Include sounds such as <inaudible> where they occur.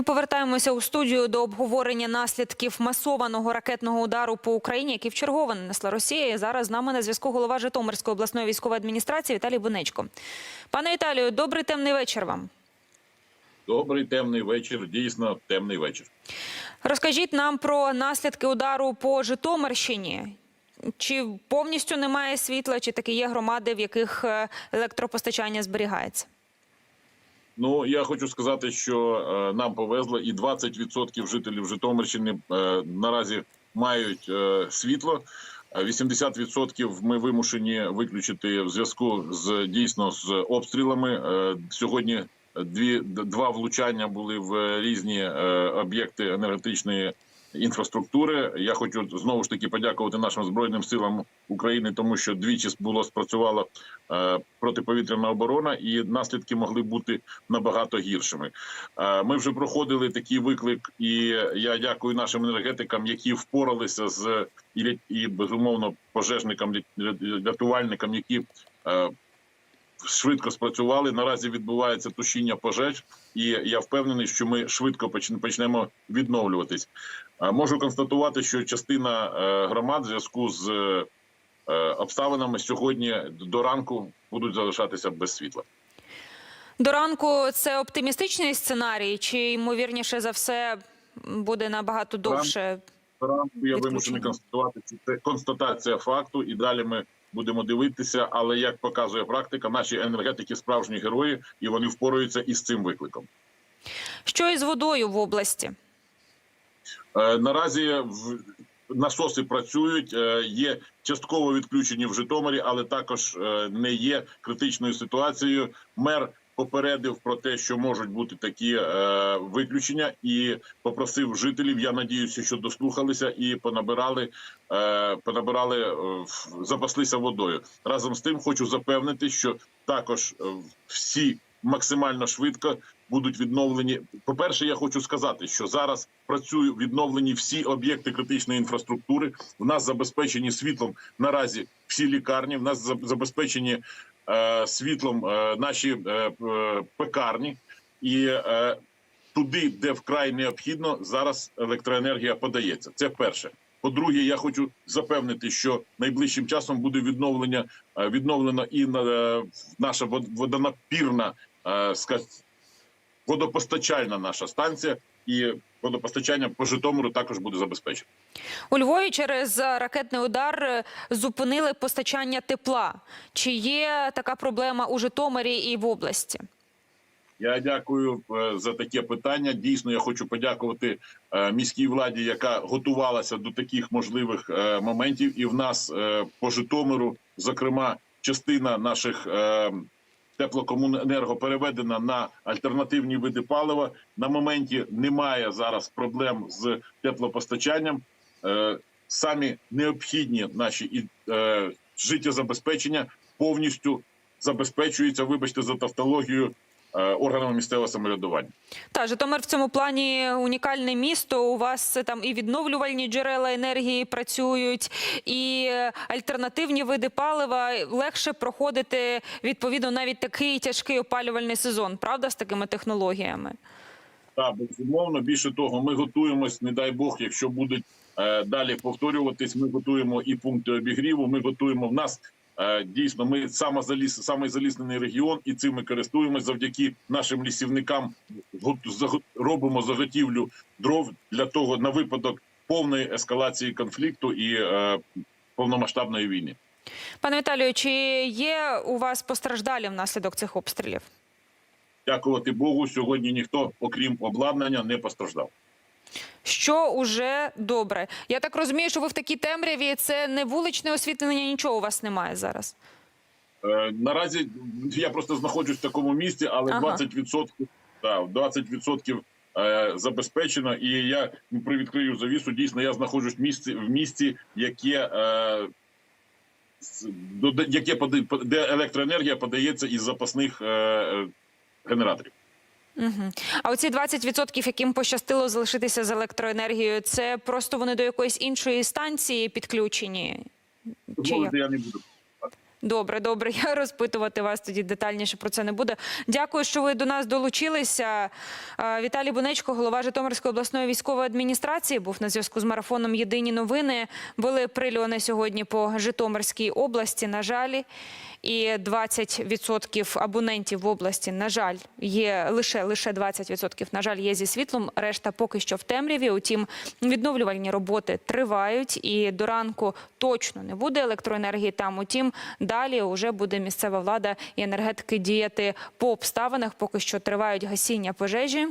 Ми повертаємося у студію до обговорення наслідків масованого ракетного удару по Україні, який вчергово нанесла Росія. І зараз з нами на зв'язку голова Житомирської обласної військової адміністрації Віталій Бунечко. Пане Віталію, добрий темний вечір вам. Добрий темний вечір. Дійсно, темний вечір. Розкажіть нам про наслідки удару по Житомирщині. Чи повністю немає світла, чи таки є громади, в яких е, електропостачання зберігається? Ну я хочу сказати, що е, нам повезло, і 20% жителів Житомирщини е, наразі мають е, світло. А 80% ми вимушені виключити в зв'язку з дійсно з обстрілами. Сьогодні дві два влучання були в різні об'єкти енергетичної інфраструктури. Я хочу знову ж таки подякувати нашим збройним силам України, тому що двічі було спрацювала е, протиповітряна оборона, і наслідки могли бути набагато гіршими. Е, Ми вже проходили такий виклик, і я дякую нашим енергетикам, які впоралися з і, і безумовно пожежникам, ря- рятувальникам, які е, швидко спрацювали. Наразі відбувається тушіння пожеж, і я впевнений, що ми швидко почнемо відновлюватись. Можу констатувати, що частина е, громад в зв'язку з е, обставинами сьогодні до ранку будуть залишатися без світла. До ранку це оптимістичний сценарій, чи ймовірніше за все буде набагато довше? До ранку я вимушений констатувати, що це констатація факту, і далі ми будемо дивитися. Але як показує практика, наші енергетики справжні герої, і вони впораються із цим викликом. Що із водою в області? Е, Наразі в- насоси працюють, е, є частково відключені в Житомирі, але також е, не є критичною ситуацією. Мер попередив про те, що можуть бути такі е, виключення, і попросив жителів. Я надіюся, що дослухалися і понабирали, е, понабирали, е, в- запаслися водою. Разом з тим, хочу запевнити, що також е, всі максимально швидко будуть відновлені. По перше, я хочу сказати, що зараз працюють відновлені всі об'єкти критичної інфраструктури. У нас забезпечені світлом наразі всі лікарні. В нас за- забезпечені світлом е, наші е, е, пекарні, і е, туди, де вкрай необхідно, зараз електроенергія подається. Це перше. По-друге, я хочу запевнити, що найближчим часом буде відновлення е, відновлено і е, наша вод- водонапірна е, водопостачальна наша станція, і водопостачання по Житомиру також буде забезпечено. У Львові через ракетний удар е, зупинили постачання тепла. Чи є така проблема у Житомирі і в області? Я дякую е, за таке питання. Дійсно, я хочу подякувати е, міській владі, яка готувалася до таких можливих моментів. І в нас по Житомиру, зокрема, частина наших теплокомуненерго переведена на альтернативні види палива. На моменті немає зараз проблем з теплопостачанням. Е, Самі необхідні наші і е, життєзабезпечення повністю забезпечуються. Вибачте за тавтологію органами місцевого самоврядування. Та Житомир в цьому плані унікальне місто. У вас е, там і відновлювальні джерела енергії працюють, і е, альтернативні види палива легше проходити відповідно навіть такий тяжкий опалювальний сезон. Правда, з такими технологіями? Так, безумовно. Більше того, ми готуємось, не дай Бог, якщо будуть е, далі повторюватись. Ми готуємо і пункти обігріву. Ми готуємо в нас. Е, Дійсно, ми самозаліс, самозаліснений регіон, і цим ми користуємось завдяки нашим лісівникам. робимо заготівлю дров для того на випадок повної ескалації конфлікту і е, повномасштабної війни. Пане Віталію, чи є у вас постраждалі внаслідок цих обстрілів? Дякувати Богу, сьогодні ніхто, окрім обладнання, не постраждав. Що уже добре? Я так розумію, що ви в такій темряві це не вуличне освітлення, нічого у вас немає зараз. Е, Наразі я просто знаходжусь в такому місці, але Ага. 20%, да, 20% е, забезпечено. І я привідкрию завісу. Дійсно, я знаходжусь в місці в місці, яке е, яке де електроенергія подається із запасних е, е, генераторів. Угу. А оці 20%, яким пощастило залишитися з електроенергією, це просто вони до якоїсь іншої станції підключені? Чи? Я не буду. Добре, добре. <laughs> Я розпитувати вас тоді детальніше про це не буду. Дякую, що ви до нас долучилися. Віталій Бунечко, голова Житомирської обласної військової адміністрації, був на зв'язку з марафоном Єдині новини. Були прильони сьогодні по Житомирській області. На жаль, і 20% абонентів в області, на жаль, є лише лише 20%, на жаль, є зі світлом. Решта поки що в темряві. Утім, відновлювальні роботи тривають, і до ранку точно не буде електроенергії там. Утім, далі вже буде місцева влада і енергетики діяти по обставинах. Поки що тривають гасіння пожежі.